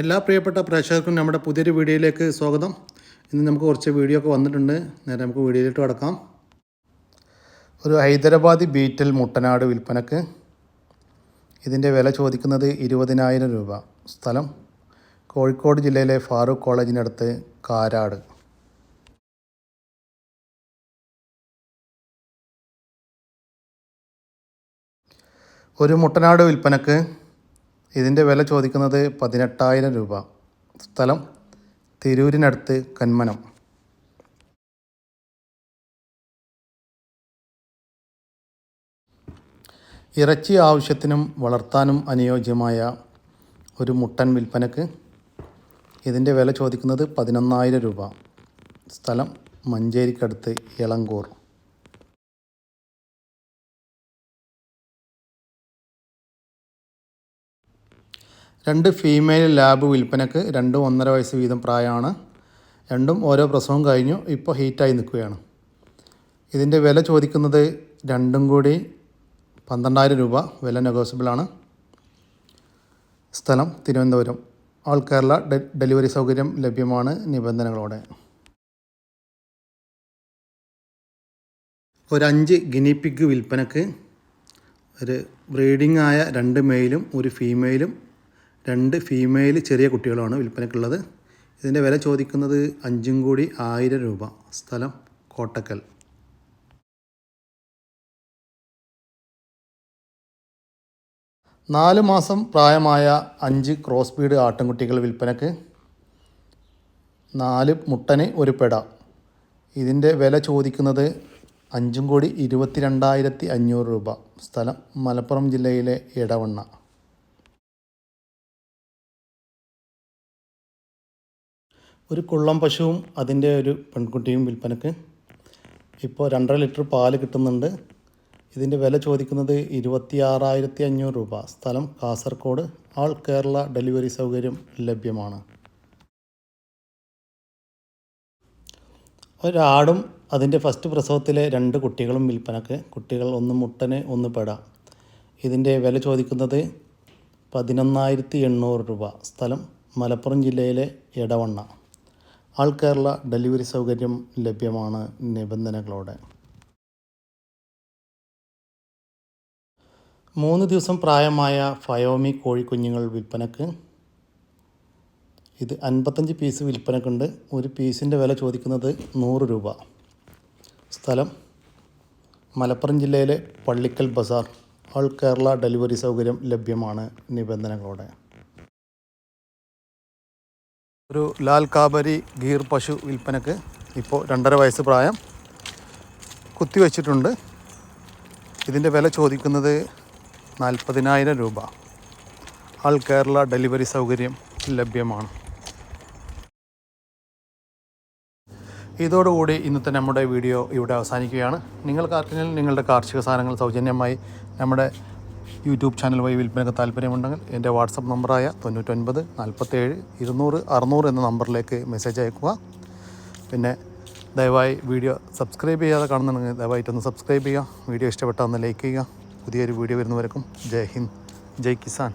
എല്ലാ പ്രിയപ്പെട്ട പ്രേക്ഷകർക്കും നമ്മുടെ പുതിയൊരു വീഡിയോയിലേക്ക് സ്വാഗതം. ഇന്ന് നമുക്ക് കുറച്ച് വീഡിയോ ഒക്കെ വന്നിട്ടുണ്ട്. നേരെ നമുക്ക് വീഡിയോയിലോട്ട് കടക്കാം. ഒരു ഹൈദരാബാദി ബീറ്റൽ മുട്ടനാട് വിൽപ്പനക്ക് ഇതിന്റെ വില ചോദിക്കുന്നത് ഇരുപതിനായിരം രൂപ. സ്ഥലം കോഴിക്കോട് ജില്ലയിലെ ഫാറൂഖ് കോളേജിനടുത്ത് കാരാട്. ഒരു മുട്ടനാട് വിൽപ്പനക്ക് ഇതിന്റെ വില ചോദിക്കുന്നത് പതിനെട്ടായിരം രൂപ. സ്ഥലം തിരൂരിനടുത്ത് കന്മനം. ഇറച്ചി ആവശ്യത്തിനും വളർത്താനും അനുയോജ്യമായ ഒരു മുട്ടൻ വിൽപ്പനക്ക് ഇതിന്റെ വില ചോദിക്കുന്നത് പതിനൊന്നായിരം രൂപ. സ്ഥലം മഞ്ചേരിക്കടുത്ത് ഇളങ്കൂർ. രണ്ട് ഫീമെയിൽ ലാബ് വിൽപ്പനക്ക് രണ്ടും ഒന്നര വയസ്സ് വീതം പ്രായമാണ്. രണ്ടും ഓരോ പ്രസവം കഴിഞ്ഞു ഇപ്പോൾ ഹീറ്റായി നിൽക്കുകയാണ്. ഇതിന്റെ വില ചോദിക്കുന്നത് രണ്ടും കൂടി പന്ത്രണ്ടായിരം രൂപ വില നെഗോസിബിളാണ് സ്ഥലം തിരുവനന്തപുരം. ഓൾ കേരള ഡെലിവറി സൗകര്യം ലഭ്യമാണ് നിബന്ധനകളോടെ. ഒരഞ്ച് ഗിനിപ്പിഗ് വിൽപ്പനക്ക് ഒരു ബ്രീഡിംഗ് ആയ രണ്ട് മെയിലും ഒരു ഫീമെയിലും രണ്ട് ഫീമെയിൽ ചെറിയ കുട്ടികളാണ് വിൽപ്പനക്കുള്ളത് ഇതിന്റെ വില ചോദിക്കുന്നത് അഞ്ചും കൂടി ആയിരം രൂപ. സ്ഥലം കോട്ടക്കൽ. നാല് മാസം പ്രായമായ അഞ്ച് ക്രോസ് ബീഡ് ആട്ടിൻകുട്ടികൾ വിൽപ്പനക്ക് നാല് മുട്ടന് ഒരു പെട. ഇതിന്റെ വില ചോദിക്കുന്നത് അഞ്ചും കോടി ഇരുപത്തി രണ്ടായിരത്തി അഞ്ഞൂറ് രൂപ. സ്ഥലം മലപ്പുറം ജില്ലയിലെ ഇടവണ്ണ ഒരു കുള്ളം പശുവും അതിന്റെ ഒരു പെൺകുട്ടിയും വിൽപ്പനക്ക്. ഇപ്പോൾ രണ്ടര ലിറ്റർ പാൽ കിട്ടുന്നുണ്ട്. ഇതിന്റെ വില ചോദിക്കുന്നത് ഇരുപത്തി ആറായിരത്തി അഞ്ഞൂറ് രൂപ. സ്ഥലം കാസർഗോഡ് ആൾ കേരള ഡെലിവറി സൗകര്യം ലഭ്യമാണ്. ഒരാടും അതിന്റെ ഫസ്റ്റ് പ്രസവത്തിലെ രണ്ട് കുട്ടികളും വിൽപ്പനക്ക്. കുട്ടികൾ ഒന്ന് മുട്ടന് ഒന്ന് പെട. ഇതിന്റെ വില ചോദിക്കുന്നത് പതിനൊന്നായിരത്തി എണ്ണൂറ് രൂപ. സ്ഥലം മലപ്പുറം ജില്ലയിലെ എടവണ്ണ. ആൾ കേരള ഡെലിവറി സൗകര്യം ലഭ്യമാണ് നിബന്ധനകളോടെ. മൂന്ന് ദിവസം പ്രായമായ ഫയോമി കോഴിക്കുഞ്ഞുങ്ങൾ വിൽപ്പനക്ക്. ഇത് അൻപത്തഞ്ച് പീസ് വിൽപ്പനക്കുണ്ട്. ഒരു പീസിന്റെ വില ചോദിക്കുന്നത് നൂറ് രൂപ. സ്ഥലം മലപ്പുറം ജില്ലയിലെ പള്ളിക്കൽ ബസാർ. ഓൾ കേരള ഡെലിവറി സൗകര്യം ലഭ്യമാണ് നിബന്ധനകളോടെ. ഒരു ലാൽ കാബരി ഗീർ പശു വിൽപ്പനക്ക് ഇപ്പോൾ രണ്ടര വയസ്സ് പ്രായം കുത്തിവെച്ചിട്ടുണ്ട് ഇതിന്റെ വില ചോദിക്കുന്നത് നാൽപ്പതിനായിരം രൂപ. ആൾ കേരള ഡെലിവറി സൗകര്യം ലഭ്യമാണ്. ഇതോടുകൂടി ഇന്നത്തെ നമ്മുടെ വീഡിയോ ഇവിടെ അവസാനിക്കുകയാണ്. നിങ്ങൾക്ക് ആർക്കെങ്കിലും നിങ്ങളുടെ കാർഷിക സാധനങ്ങൾ സൗജന്യമായി നമ്മുടെ യൂട്യൂബ് ചാനൽ വഴി വിൽപ്പനക്ക് താല്പര്യമുണ്ടെങ്കിൽ എന്റെ വാട്സപ്പ് നമ്പറായ തൊണ്ണൂറ്റൊൻപത് നാൽപ്പത്തേഴ് ഇരുന്നൂറ് അറുന്നൂറ് എന്ന നമ്പറിലേക്ക് മെസ്സേജ് അയക്കുക. പിന്നെ ദയവായി വീഡിയോ സബ്സ്ക്രൈബ് ചെയ്യാതെ കാണുന്നുണ്ടെങ്കിൽ ദയവായിട്ടൊന്ന് സബ്സ്ക്രൈബ് ചെയ്യുക. വീഡിയോ ഇഷ്ടപ്പെട്ടാൽ ഒന്ന് ലൈക്ക് ചെയ്യുക. പുതിയൊരു വീഡിയോ വരുന്നവരക്കും ജയ് ഹിന്ദ് ജയ് കിസാൻ.